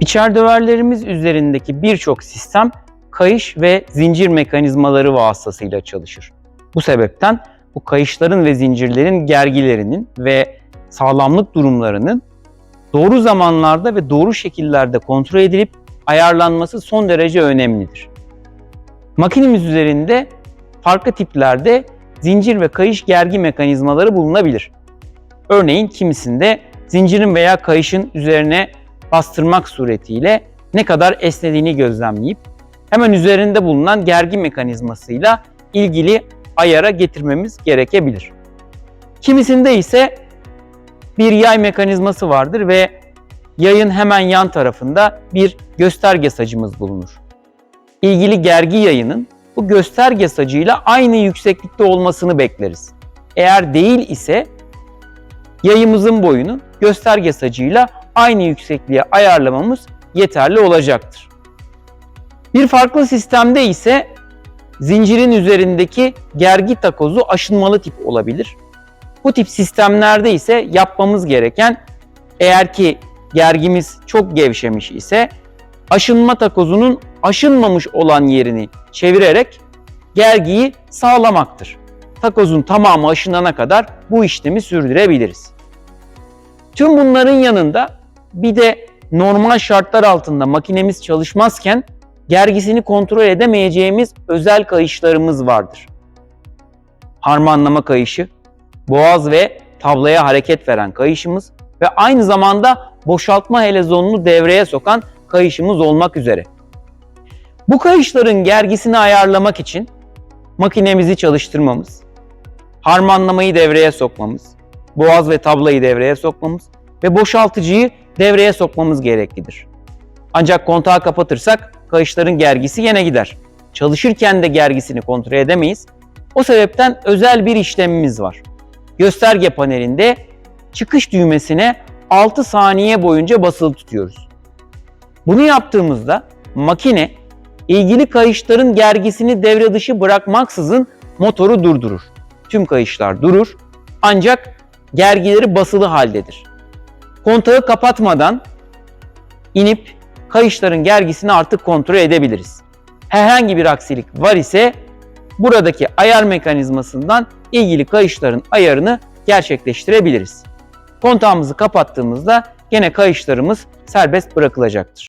İçer döverlerimiz üzerindeki birçok sistem kayış ve zincir mekanizmaları vasıtasıyla çalışır. Bu sebepten bu kayışların ve zincirlerin gergilerinin ve sağlamlık durumlarının doğru zamanlarda ve doğru şekillerde kontrol edilip ayarlanması son derece önemlidir. Makinemiz üzerinde farklı tiplerde zincir ve kayış gergi mekanizmaları bulunabilir. Örneğin kimisinde zincirin veya kayışın üzerine bastırmak suretiyle ne kadar esnediğini gözlemleyip hemen üzerinde bulunan gergi mekanizmasıyla ilgili ayara getirmemiz gerekebilir. Kimisinde ise bir yay mekanizması vardır ve yayın hemen yan tarafında bir gösterge sacımız bulunur. İlgili gergi yayının bu gösterge sacıyla aynı yükseklikte olmasını bekleriz. Eğer değil ise yayımızın boyunu gösterge sacıyla aynı yüksekliğe ayarlamamız yeterli olacaktır. Bir farklı sistemde ise zincirin üzerindeki gergi takozu aşınmalı tip olabilir. Bu tip sistemlerde ise yapmamız gereken eğer ki gergimiz çok gevşemiş ise aşınma takozunun aşınmamış olan yerini çevirerek gergiyi sağlamaktır. Takozun tamamı aşınana kadar bu işlemi sürdürebiliriz. Tüm bunların yanında bir de normal şartlar altında makinemiz çalışmazken gergisini kontrol edemeyeceğimiz özel kayışlarımız vardır. Harmanlama kayışı, boğaz ve tablaya hareket veren kayışımız ve aynı zamanda boşaltma helezonunu devreye sokan kayışımız olmak üzere. Bu kayışların gergisini ayarlamak için makinemizi çalıştırmamız, harmanlamayı devreye sokmamız, boğaz ve tablayı devreye sokmamız ve boşaltıcıyı devreye sokmamız gereklidir. Ancak kontağı kapatırsak kayışların gergisi yine gider. Çalışırken de gergisini kontrol edemeyiz. O sebepten özel bir işlemimiz var. Gösterge panelinde çıkış düğmesine 6 saniye boyunca basılı tutuyoruz. Bunu yaptığımızda makine ilgili kayışların gergisini devre dışı bırakmaksızın motoru durdurur. Tüm kayışlar durur ancak gergileri basılı haldedir. Kontağı kapatmadan inip kayışların gergisini artık kontrol edebiliriz. Herhangi bir aksilik var ise buradaki ayar mekanizmasından ilgili kayışların ayarını gerçekleştirebiliriz. Kontağımızı kapattığımızda gene kayışlarımız serbest bırakılacaktır.